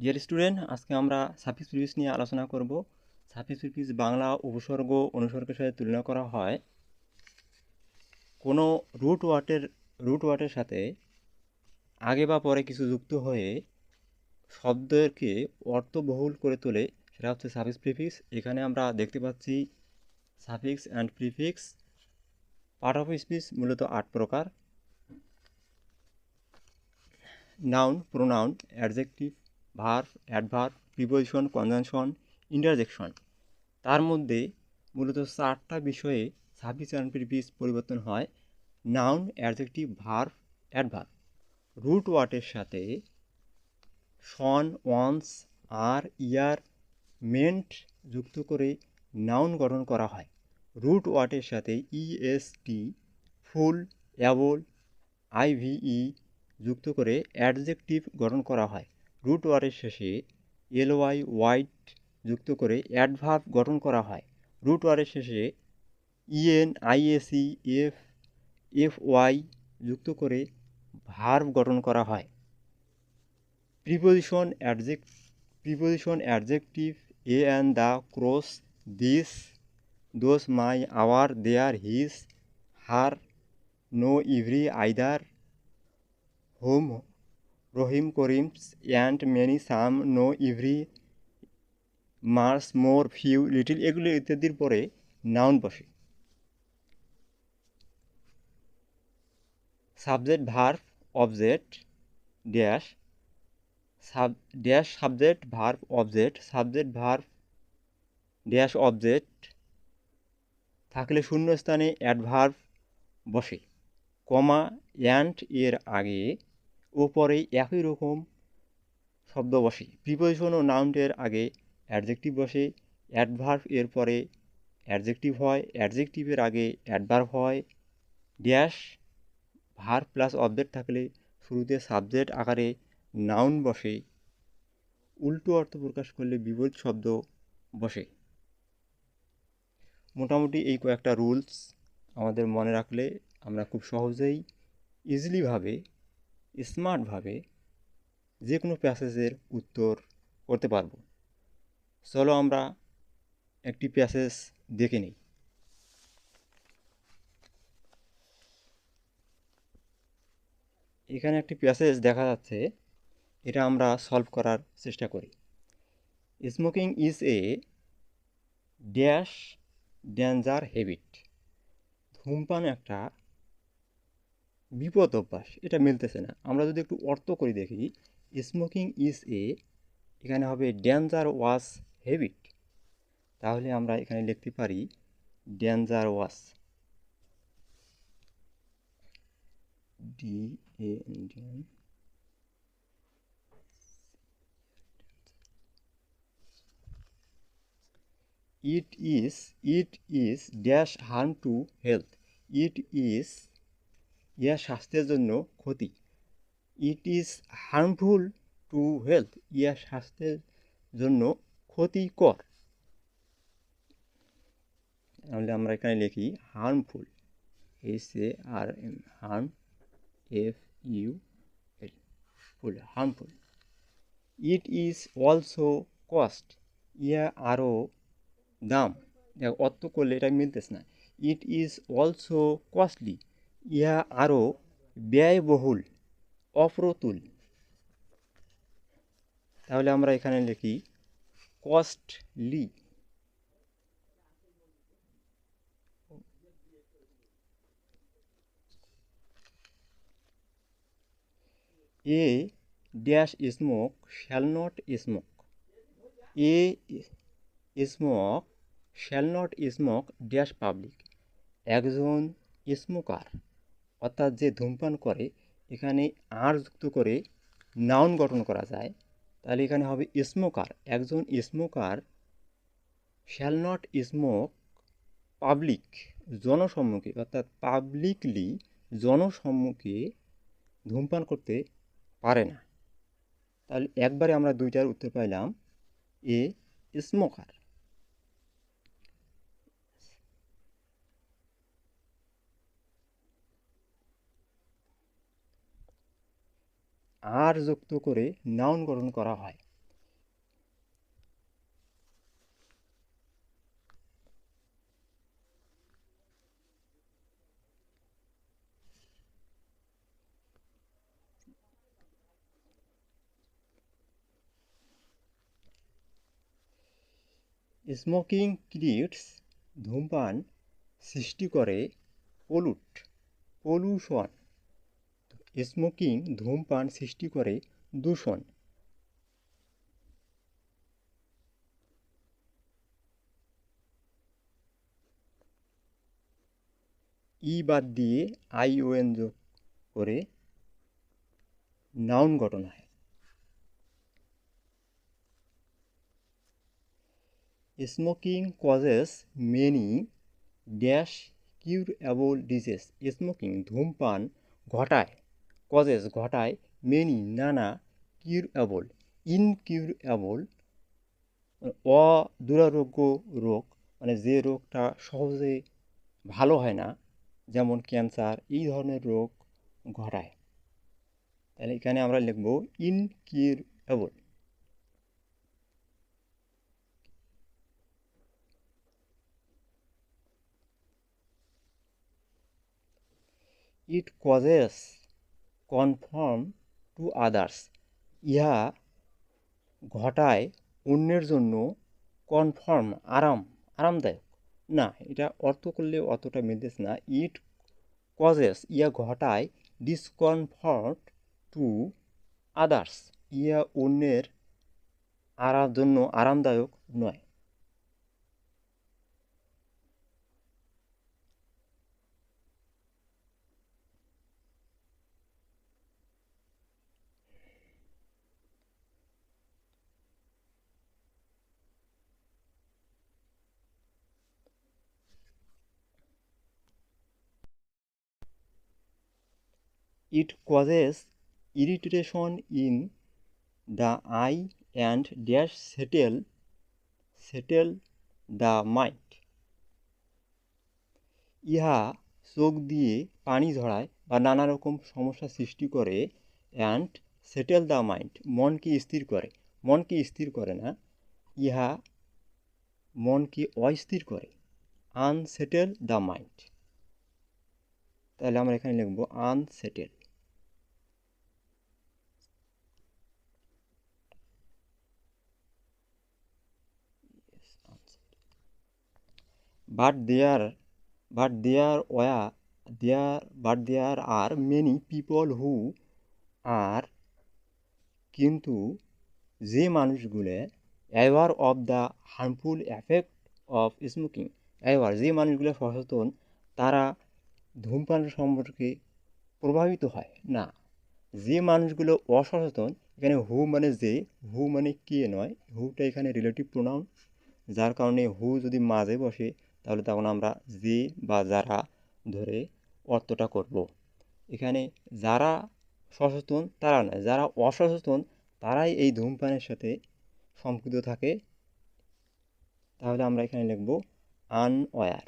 Dear student আজকে আমরা suffix prefix নিয়ে আলোচনা করব। সাফিক্স প্রিফিক্স বাংলা উপসর্গ অনুসর্গের সাথে তুলনা করা হয়। কোনো রুট ওয়ার্ডের রুট ওয়ার্ডের সাথে আগে বা পরে কিছু যুক্ত হয়ে শব্দকে অর্থবহুল করে তোলে, সেটা হচ্ছে সাফিক্স প্রিফিক্স এখানে আমরা দেখতে পাচ্ছি suffix and prefix part of speech মূলত আট প্রকার। Noun pronoun adjective verb adverb preposition conjunction interjection তার মধ্যে মূলত চারটা বিষয়ে সাফিক্স অ্যান্ড প্রিফিক্স পরিবর্তন হয়। Noun adjective verb adverb root ওয়ার্ডের সাথে সন ওয়ান্স আর ইয়ার মেন্ট যুক্ত করে নাউন গঠন করা হয়। রুট ওয়ার্ডের সাথে ইএসটি ফুল অ্যাবল আইভিই যুক্ত করে অ্যাডজেক্টিভ গঠন করা হয়। রুট ওয়ার্ডের শেষে এলওয়াই ওয়াইট যুক্ত করে অ্যাডভার্ব গঠন করা হয়। রুট ওয়ার্ডের শেষে ইএন আইএসি এফ এফ ওয়াই যুক্ত করে ভার্ব গঠন করা হয়। Preposition adject preposition adjective a and the cross this those my our their his her no every either home Rahim Karim's and many some no every mars more few little এগুলো ইত্যাদির পরে noun বসে। Subject verb object dash sub dash subject verb object subject verb dash object থাকলে শূন্যস্থানে adverb বসে। Comma and এর আগে ও পরে একই রকম শব্দ বসে। প্রিপোজিশন ও নাউন্টের আগে অ্যাডজেক্টিভ বসে অ্যাডভার্ভ এর পরে অ্যাডজেক্টিভ হয় অ্যাডজেক্টিভের আগে অ্যাডভার্ভ হয় ড্যাশ ভার্ভ প্লাস অবজেক্ট থাকলে শুরুতে সাবজেক্ট আকারে নাউন বসে। উল্টো অর্থ প্রকাশ করলে বিপরীত শব্দ বসে। মোটামুটি এই কয়েকটা রুলস আমাদের মনে রাখলে আমরা খুব সহজেই ইজিলিভাবে স্মার্টভাবে যে কোনো প্যাসেজের উত্তর করতে পারব। চলো আমরা একটি প্যাসেজ দেখে নিই। এখানে একটি প্যাসেজ দেখা যাচ্ছে, এটা আমরা সলভ করার চেষ্টা করি। Smoking is a dash danger habit. ধূমপান একটা বিপদ অভ্যাস, এটা মিলতেছে না। আমরা যদি একটু অর্থ করি দেখি স্মোকিং ইজ এ এখানে হবে ডেঞ্জার ওয়াস হ্যাবিট তাহলে আমরা এখানে লিখতে পারি danger was D A N is, it is dash harm to health it is ইয়া স্বাস্থ্যের জন্য ক্ষতি। It is harmful to health ইয়া স্বাস্থ্যের জন্য ক্ষতিকর। তাহলে আমরা এখানে লিখি harmful S A R M harm F U L full harmful it is also cost ইয়া আরও দাম। অর্থ করলে এটা মিলতেছে না। ইট ইজ অলসো কস্টলি ইহা আরও ব্যয়বহুল, অপ্রতুল। তাহলে আমরা এখানে লিখি costly a dash smoke shall not smoke a smoke shall not smoke dash public একজন স্মোকার অর্থাৎ যে ধূমপান করে, এখানে আর যুক্ত করে নাউন গঠন করা যায়, তাহলে এখানে হবে স্মোকার একজন smoker shall not smoke public জনসম্মুখে, অর্থাৎ পাবলিকলি জনসম্মুখে ধূমপান করতে পারে না। তাহলে একবারে আমরা দুইটার উত্তর পাইলাম, এ স্মোকার আর যুক্ত করে নাউন গঠন করা হয়। স্মোকিং ক্রিয়েটস ধূমপান সৃষ্টি করে পলুট পলুশন স্মোকিং ধূমপান সৃষ্টি করে দূষণ। ই বাদ দিয়ে আই ও এন যোগ করে নাউন গঠন হয়। Smoking causes many dash curable disease. Smoking ধূমপান ঘটায়। কজেস ঘটায় মেনি নানা কিউরেবল ইনকিউরেবল অদুরারোগ্য রোগ মানে যে রোগটা সহজে ভালো হয় না, যেমন ক্যান্সার এই ধরনের রোগ ঘটায়। তাহলে এখানে আমরা লিখব incurable it causes confirm to others. ইহা ঘটায় অন্যের জন্য কনফার্ম, আরাম, আরামদায়ক। না, এটা অর্থ করলে অতটা মিলতেছে না। ইট কজেস ইয়া ঘটায় ডিসকমফর্ট টু আদার্স ইয়া অন্যের আরার জন্য আরামদায়ক নয়। It causes irritation in the eye and dash settle settle the mind ইহা চোখ দিয়ে পানি ঝরায় বা নানা রকম সমস্যা সৃষ্টি করে অ্যান্ড সেটেল দ্য মাইন্ড মনকে স্থির করে। মনকে স্থির করে না, ইহা মনকে অস্থির করে। আনসেটেল দ্য মাইন্ড তাহলে আমরা এখানে লিখব unsettle but there but there were there but there are many people who are, কিন্তু যে মানুষগুলো aware of the harmful effect of smoking aware যে মানুষগুলো সচেতন, তারা ধূমপান সম্পর্কে প্রভাবিত হয়। না, যে মানুষগুলো অসচেতন, এখানে হু মানে যে হু মানে কে নয় হুটা এখানে রিলেটিভ প্রোনাউন যার কারণে হু যদি মাঝে বসে তাহলে তখন আমরা জি বা যারা ধরে অর্থটা করব। এখানে যারা সচেতন তারা নয় যারা অসচেতন তারাই এই ধূমপানের সাথে সম্পৃক্ত থাকে। তাহলে আমরা এখানে লিখব আনওয়্যার